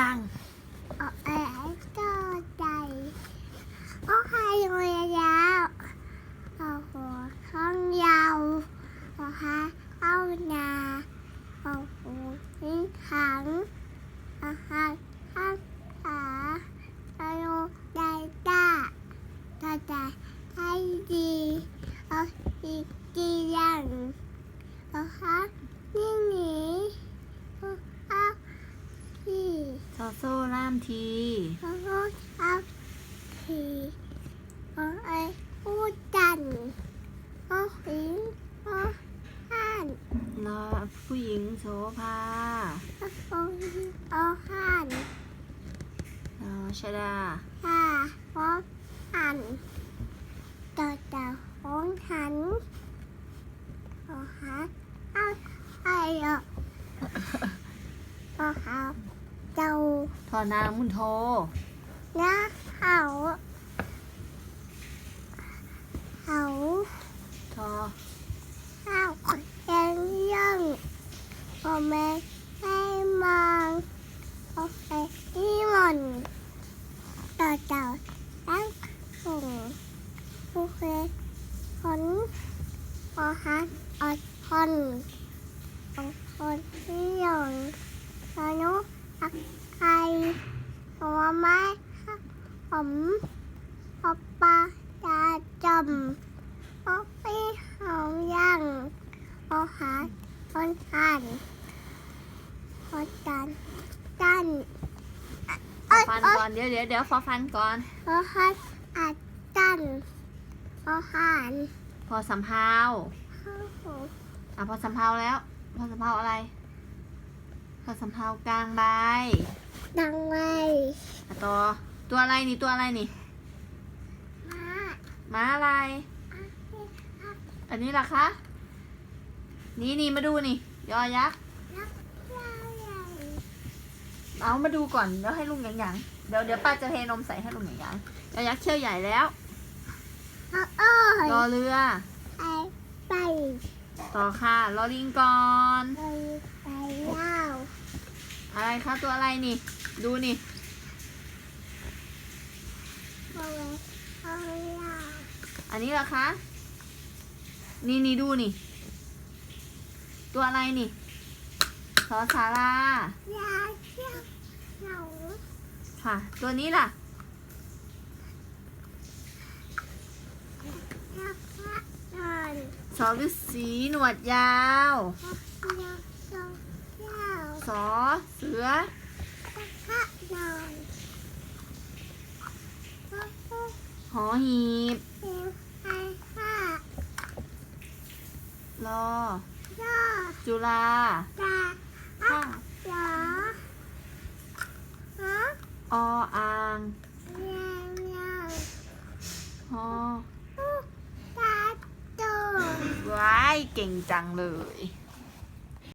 ดังเอาอะไรก็ได้เอาใครเลยยาวเอาหัวข้างยาวเอาหาเอานาเอาหูทิ้งขังเอาหาข้างขาเอาโยได้ต้าตาตาให้ดีเอาอีกกี่อย่างเอาหานี่หนีเอาเอาที่ ๆซอ โซ่ล่ามทีขอโทษครับทีขอไอ้พูดจันขอหญิงขอห่านรอผู้หญิงโสภาขอหญิงขอห่านรอชดาข้าขอห่านต่อต่อของฉันขอหาเอาไอ้เอะขอหา เจ้าทอนางมุนโทนะเขาเขาทอข้าวแกงย่างพ่อแม่ให้มองโอเคที่หล่นต่อเต่าตั้งส่งโอเคผลพอฮัทอดทนของคนที่หย่อนสนุกอัก ไข่หัวไม้ผมพอปลาจาจำพอพี่หอมยังพอหาคนหันพอจันจันฟอฟันก่อนเดี๋ยวเดี๋ยวเดี๋ยวฟอฟันก่อนพอหันอัดจันพอหันพอสำเภาข้าวหมอะพอสำเภาแล้ว พอสำเภาอะไร พอสำเภากลางใบดังไงอะต่อตัวอะไรนี่ตัวอะไรนี่มาม้าอะไรอาเซียนอันนี้ล่ะคะ นี่นี่มาดูนี่ ยอยักษ์ นักเที่ยวใหญ่เอามาดูก่อนเดี๋ยวให้ลุงหยางๆเดี๋ยวเดี๋ยวป้าจะเทนมใส่ให้ลุงหยางๆยอยักษ์เชี่ยวใหญ่แล้วเอาเอ้ยรอเรือ ไปไปต่อค่ะรอลิงก่อน ไปไปเล่า อะไรคะตัวอะไรนี่ ดูนี่อันนี้ล่ะคะ นี่นี่ดูนี่ ตัวอะไรนี่สอสาราค่ะ ตัวนี้ล่ะสอฤาษีหนวดยาว สองเที่ยวสอเสือพักนอนพักพักหอหีบเพียงไอ้ห้ารอยอดจุฬาตาห้าหรอฮะออ่างเมียวเมียวหอตาโตว้ายเก่งจังเลยต